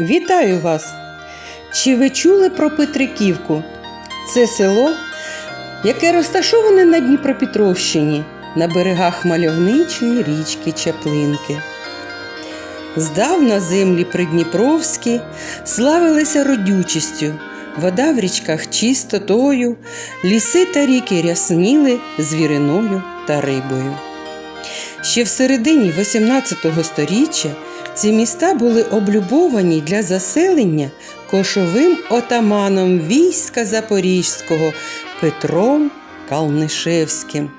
Вітаю вас! Чи ви чули про Петриківку? Це село, яке розташоване на Дніпропетровщині на берегах мальовничої річки Чаплинки. Здавна землі придніпровські славилися родючістю, вода в річках чистотою, ліси та ріки рясніли звіриною та рибою. Ще в середині XVIII століття ці міста були облюбовані для заселення кошовим отаманом війська Запорізького Петром Калнишевським,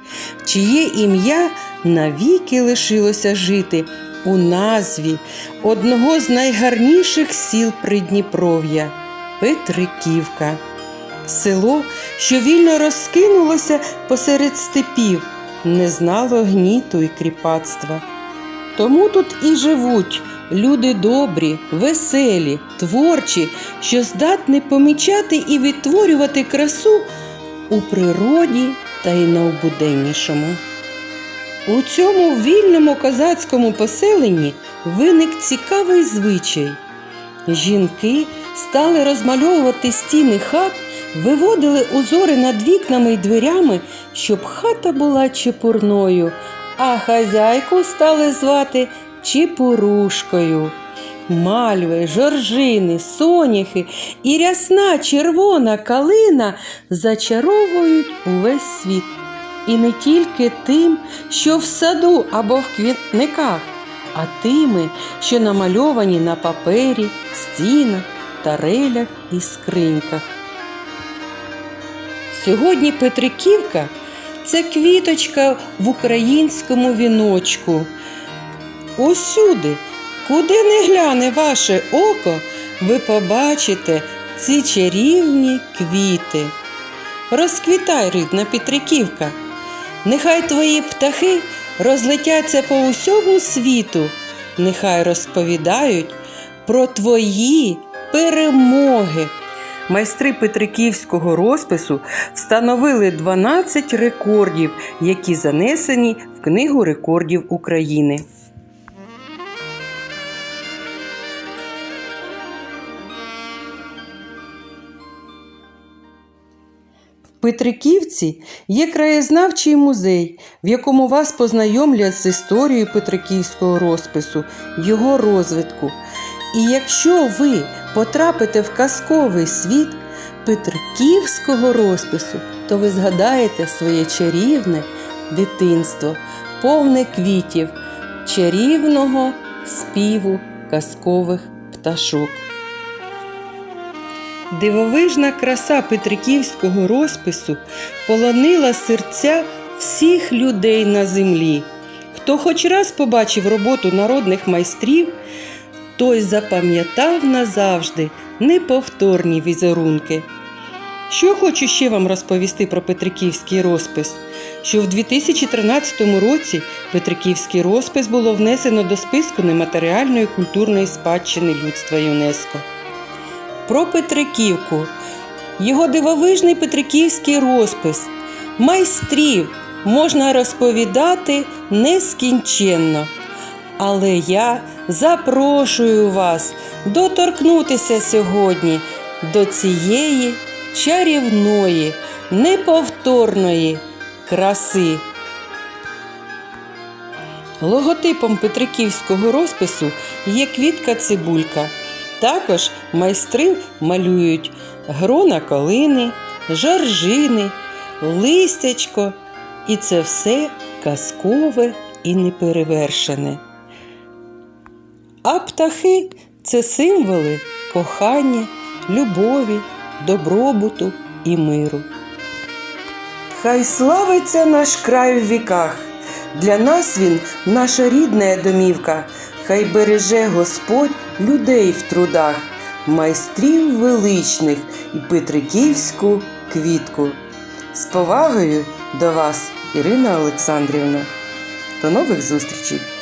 чиє ім'я навіки лишилося жити у назві одного з найгарніших сіл Придніпров'я Петриківка. Село, що вільно розкинулося посеред степів, не знало гніту і кріпацтва. Тому тут і живуть люди добрі, веселі, творчі, що здатні помічати і відтворювати красу у природі та й найбуденнішому. У цьому вільному козацькому поселенні виник цікавий звичай. Жінки стали розмальовувати стіни хат, виводили узори над вікнами й дверями, щоб хата була чепурною, а хазяйку стали звати Чепурушкою. Мальви, жоржини, соняхи і рясна червона калина зачаровують увесь світ. І не тільки тим, що в саду або в квітниках, а тими, що намальовані на папері, стінах, тарелях і скриньках. Сьогодні Петриківка це квіточка в українському віночку. Усюди, куди не гляне ваше око, ви побачите ці чарівні квіти. Розквітай, рідна Петриківка, нехай твої птахи розлетяться по усьому світу, нехай розповідають про твої перемоги. Майстри Петриківського розпису встановили 12 рекордів, які занесені в Книгу рекордів України. Петриківці є краєзнавчий музей, в якому вас познайомлять з історією Петриківського розпису, його розвитку. І якщо ви потрапите в казковий світ Петриківського розпису, то ви згадаєте своє чарівне дитинство, повне квітів, чарівного співу казкових пташок. Дивовижна краса Петриківського розпису полонила серця всіх людей на землі. Хто хоч раз побачив роботу народних майстрів, той запам'ятав назавжди неповторні візерунки. Що хочу ще вам розповісти про Петриківський розпис? Що в 2013 році Петриківський розпис було внесено до списку нематеріальної культурної спадщини людства ЮНЕСКО. Про Петриківку, його дивовижний Петриківський розпис, майстрів можна розповідати нескінченно. Але я запрошую вас доторкнутися сьогодні до цієї чарівної, неповторної краси. Логотипом Петриківського розпису є квітка цибулька. Також майстри малюють грона калини, жоржини, листячко, і це все казкове і неперевершене. А птахи це символи кохання, любові, добробуту і миру. Хай славиться наш край в віках. Для нас він наша рідна домівка. Хай береже Господь людей в трудах, майстрів величних і Петриківську квітку. З повагою до вас, Ірина Олександрівна. До нових зустрічей!